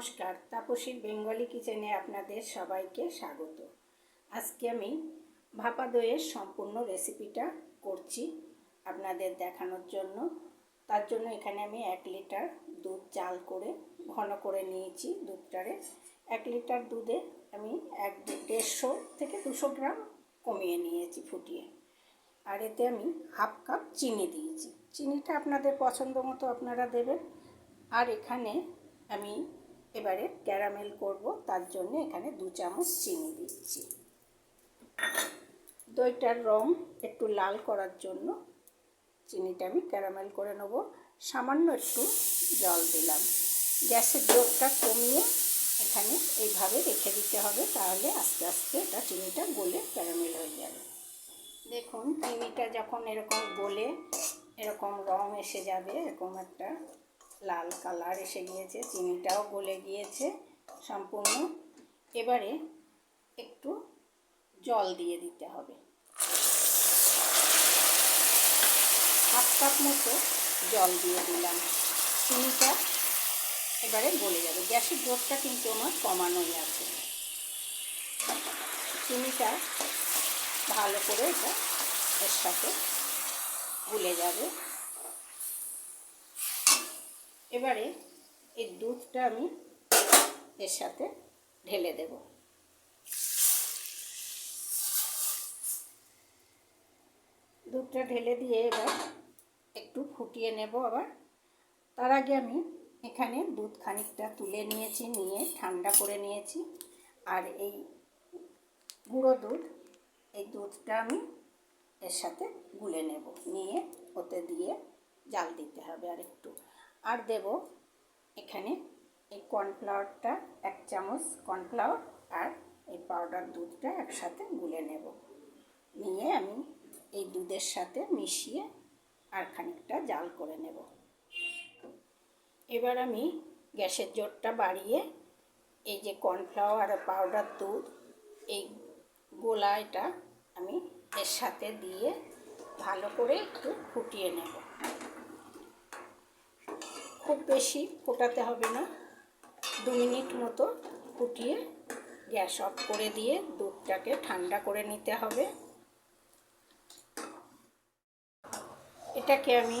নমস্কার তাপসীর বেঙ্গলি কিচেনে আপনাদের সবাইকে স্বাগত। আজকে আমি ভাপা দইয়ের সম্পূর্ণ রেসিপিটা করছি আপনাদের দেখানোর জন্য। তার জন্য এখানে আমি এক লিটার দুধ চাল করে, ঘন করে নিয়েছি দুধটারে। এক লিটার দুধে আমি এক দেড়শো থেকে দুশো গ্রাম কমিয়ে নিয়েছি ফুটিয়ে। আর এতে আমি হাফ কাপ চিনি দিয়েছি। চিনিটা আপনাদের পছন্দ মতো আপনারা দেবেন। আর এখানে আমি এবারে ক্যারামেল করব, তার জন্য এখানে দু চামচ চিনি দিচ্ছি। দইটার রং একটু লাল করার জন্য চিনিটা আমি ক্যারামেল করে নেব। সামান্য একটু জল দিলাম। গ্যাসের জোরটা কমিয়ে এখানে এইভাবে রেখে দিতে হবে, তাহলে আস্তে আস্তে এটা চিনিটা গলে ক্যারামেল হয়ে যাবে। দেখুন, চিনিটা যখন এরকম গলে, এরকম রং এসে যাবে, এরকম একটা লাল কালার এসে গিয়েছে, চিনিটাও গলে গিয়েছে সম্পূর্ণ। এবারে একটু জল দিয়ে দিতে হবে। হাফ কাপ মতো জল দিয়ে দিলাম। চিনিটা এবারে গলে যাবে। গ্যাসের জোরটা কিন্তু আমার কমানোই আছে। চিনিটা ভালো করে এটা এর সাথে গুলে যাবে। এবারে এই দুধটা আমি এর সাথে ঢেলে দেব। দুধটা ঢেলে দিয়ে এবার একটু ফুটিয়ে নেব আবার। তার আগে আমি এখানে দুধ খানিকটা তুলে নিয়েছি, নিয়ে ঠান্ডা করে নিয়েছি। আর এই গুঁড়ো দুধ, এই দুধটা আমি এর সাথে গুলে নেব। নিয়ে ওতে দিয়ে জাল দিতে হবে আর একটু আর দেব এখানে এই কর্নফ্লাওয়ারটা এক চামচ কর্নফ্লাওয়ার আর এই পাউডার দুধটা একসাথে গুলে নেব। নিয়ে আমি এই দুধের সাথে মিশিয়ে আর খানিকটা জাল করে নেব। এবার আমি গ্যাসের জোরটা বাড়িয়ে এই যে কর্নফ্লাওয়ার আর পাউডার দুধ, এই গোলা এটা আমি এর সাথে দিয়ে ভালো করে একটু ফুটিয়ে নেব। খুব বেশি ফোটাতে হবে না। দু মিনিট মতো ফুটিয়ে গ্যাস অফ করে দিয়ে দুধটাকে ঠান্ডা করে নিতে হবে। এটাকে আমি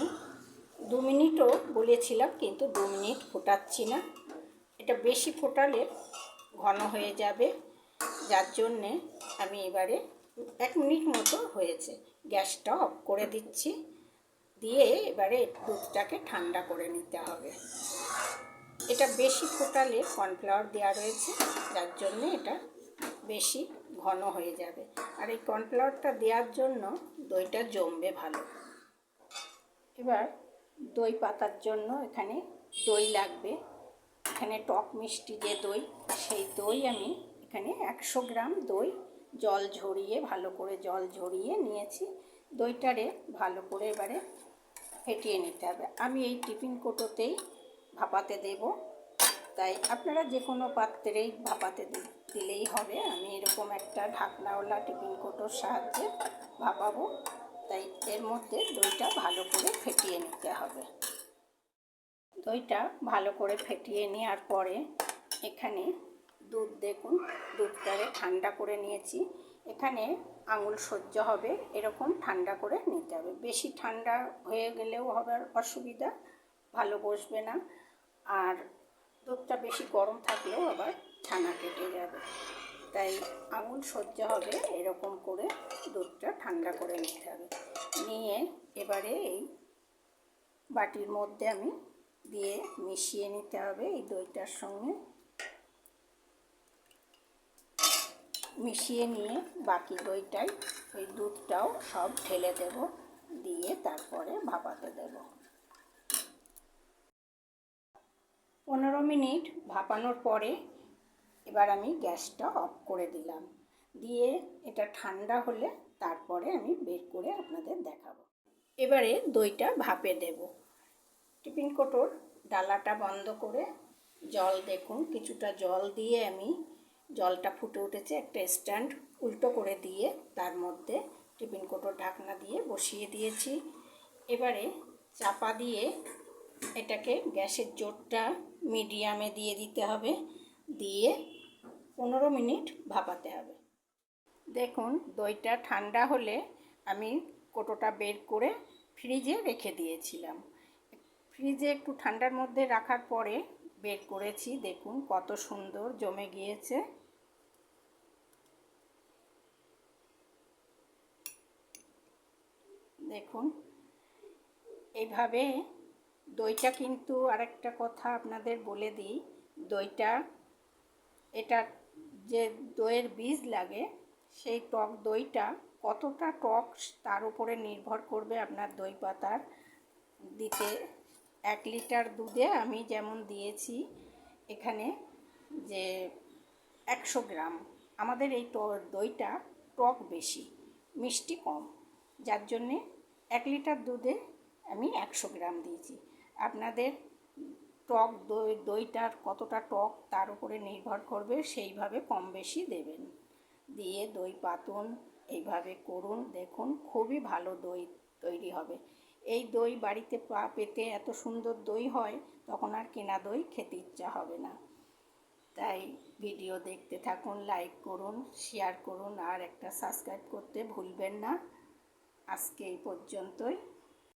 দু মিনিটও বলেছিলাম, কিন্তু দু মিনিট ফোটাচ্ছি না। এটা বেশি ফোটালে ঘন হয়ে যাবে, যার জন্যে আমি এবারে এক মিনিট মতো হয়েছে। গ্যাসটা অফ করে দিচ্ছি। দিয়ে এবারে দুধটাকে ঠান্ডা করে নিতে হবে। এটা বেশি ফোটালে কর্নফ্লাওয়ার দেওয়া রয়েছে, যার জন্য এটা বেশি ঘন হয়ে যাবে। আর এই কর্নফ্লাওয়ারটা দেওয়ার জন্য দইটা জমবে ভালো। এবার দই পাতার জন্য এখানে দই লাগবে। এখানে টক মিষ্টি যে দই, সেই দই আমি এখানে একশো গ্রাম দই জল ঝরিয়ে, ভালো করে জল ঝরিয়ে নিয়েছি। দইটারে ভালো করে এবারে ফেটিয়ে নিতে হবে। আমি এই টিফিন কোটোতেই ভাপাতে দেব। তাই আপনারা যে কোনো পাত্রেই ভাপাতে দিলেই হবে। আমি এরকম একটা ঢাকনাওয়ালা টিফিন কোটোর সাহায্যে ভাপাবো। তাই এর মধ্যে দইটা ভালো করে ফেটিয়ে নিতে হবে। দইটা ভালো করে ফেটিয়ে নেওয়ার পরে এখানে দুধ দেখুন দুধটারে ঠান্ডা করে নিয়েছি। এখানে আঙুল সহ্য হবে, এরকম ঠান্ডা করে নিতে হবে। বেশি ঠান্ডা হয়ে গেলেও হবে অসুবিধা, ভালো বসবে না। আর দুধটা বেশি গরম থাকলেও আবার ছানা কেটে যাবে। তাই আঙুল সহ্য হবে, এরকম করে দুধটা ঠান্ডা করে নিতে হবে। নিয়ে এবারে এই বাটির মধ্যে আমি দিয়ে মিশিয়ে নিতে হবে এই দইটার সঙ্গে। মিশিয়ে নিয়ে বাকি দইটাই ওই দুধটাও সব ঢেলে দেব, দিয়ে তারপরে ভাপাতে দেব। পনেরো মিনিট ভাপানোর পরে এবার আমি গ্যাসটা অফ করে দিলাম। দিয়ে এটা ঠান্ডা হলে তারপরে আমি বের করে আপনাদের দেখাবো। এবারে দইটা ভাপে দেব। টিফিন কোটোর ডালাটা বন্ধ করে জল দেখুন, কিছুটা জল দিয়ে আমি জলটা ফুটে উঠেছে, একটা স্ট্যান্ড উল্টো করে দিয়ে তার মধ্যে টিফিন কোটোর ঢাকনা দিয়ে বসিয়ে দিয়েছি। এবারে চাপা দিয়ে এটাকে গ্যাসের জোরটা মিডিয়ামে দিয়ে দিতে হবে, দিয়ে পনেরো মিনিট ভাপাতে হবে। দেখুন, দইটা ঠান্ডা হলে আমি কোটোটা বের করে ফ্রিজে রেখে দিয়েছিলাম। ফ্রিজে একটু ঠান্ডার মধ্যে রাখার পরে বের করেছি, দেখুন কত সুন্দর জমে গিয়েছে। দেখুন। এইভাবে দইটা কিন্তু আরেকটা কথা আপনাদের বলে দিই। দইটা, এটা যে দইয়ের বীজ লাগে, সেই টক দইটা কতটা টক তার উপরে নির্ভর করবে আপনার দই পাতার দিতে। এক লিটার দুধে আমি যেমন দিয়েছি এখানে যে একশো গ্রাম। আমাদের এই দইটা টক বেশি, মিষ্টি কম। যার জন্যে এক লিটার দুধে আমি একশো গ্রাম দিয়েছি। আপনাদের টক দই, দইটার কতটা টক তার উপরে নির্ভর করবে, সেইভাবে কম বেশি দেবেন। দিয়ে দই পাতুন, এইভাবে করুন, দেখুন খুবই ভালো দই তৈরি হবে। এই দই বাড়িতে পা, পেতে এত সুন্দর দই হয়, তখন আর কেনা দই খেতে ইচ্ছা হবে না। তাই ভিডিও দেখতে থাকুন, লাইক করুন, শেয়ার করুন, আর একটা সাবস্ক্রাইব করতে ভুলবেন না। আজকে এই পর্যন্তই।